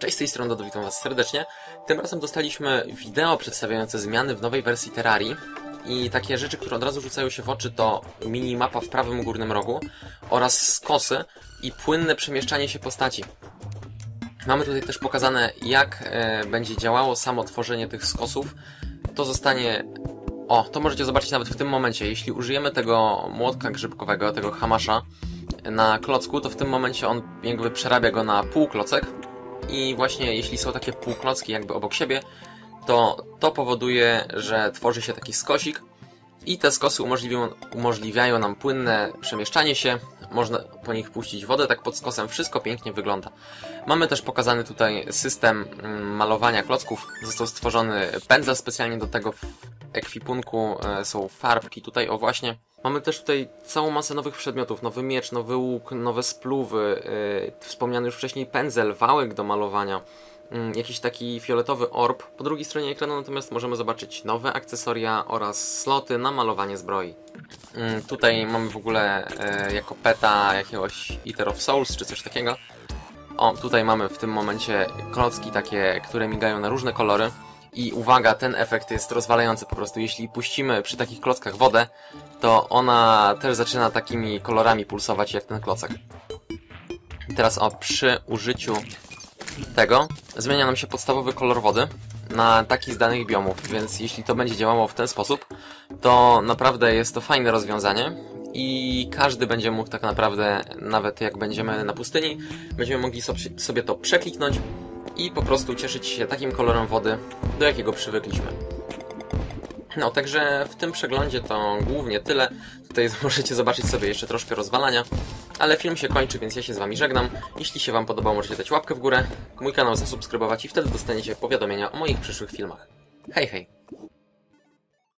Cześć, z tej strony Dodo, witam was serdecznie. Tym razem dostaliśmy wideo przedstawiające zmiany w nowej wersji Terrarii. I takie rzeczy, które od razu rzucają się w oczy to minimapa w prawym górnym rogu oraz skosy i płynne przemieszczanie się postaci. Mamy tutaj też pokazane, jak e, będzie działało samo tworzenie tych skosów. To zostanie... O, to możecie zobaczyć nawet w tym momencie. Jeśli użyjemy tego młotka grzybkowego, tego hamasza na klocku, to w tym momencie on jakby przerabia go na półklocek. I właśnie jeśli są takie półklocki jakby obok siebie, to to powoduje, że tworzy się taki skosik i te skosy umożliwiają, umożliwiają nam płynne przemieszczanie się, można po nich puścić wodę, tak pod skosem wszystko pięknie wygląda. Mamy też pokazany tutaj system mm, malowania klocków, został stworzony pędzel specjalnie do tego, ekwipunku e, są farbki, tutaj o właśnie. Mamy też tutaj całą masę nowych przedmiotów, nowy miecz, nowy łuk, nowe spluwy, yy, wspomniany już wcześniej pędzel, wałek do malowania, yy, jakiś taki fioletowy orb. Po drugiej stronie ekranu natomiast możemy zobaczyć nowe akcesoria oraz sloty na malowanie zbroi. Yy, tutaj mamy w ogóle yy, jako peta jakiegoś Eater of Souls czy coś takiego. O, tutaj mamy w tym momencie klocki takie, które migają na różne kolory. I uwaga, ten efekt jest rozwalający po prostu. Jeśli puścimy przy takich klockach wodę, to ona też zaczyna takimi kolorami pulsować jak ten klocek. Teraz o, przy użyciu tego zmienia nam się podstawowy kolor wody na taki z danych biomów, więc jeśli to będzie działało w ten sposób, to naprawdę jest to fajne rozwiązanie i każdy będzie mógł tak naprawdę, nawet jak będziemy na pustyni, będziemy mogli sobie to przekliknąć i po prostu cieszyć się takim kolorem wody, do jakiego przywykliśmy. No, także w tym przeglądzie to głównie tyle. Tutaj możecie zobaczyć sobie jeszcze troszkę rozwalania, ale film się kończy, więc ja się z Wami żegnam. Jeśli się Wam podobał, możecie dać łapkę w górę, mój kanał zasubskrybować i wtedy dostaniecie powiadomienia o moich przyszłych filmach. Hej, hej!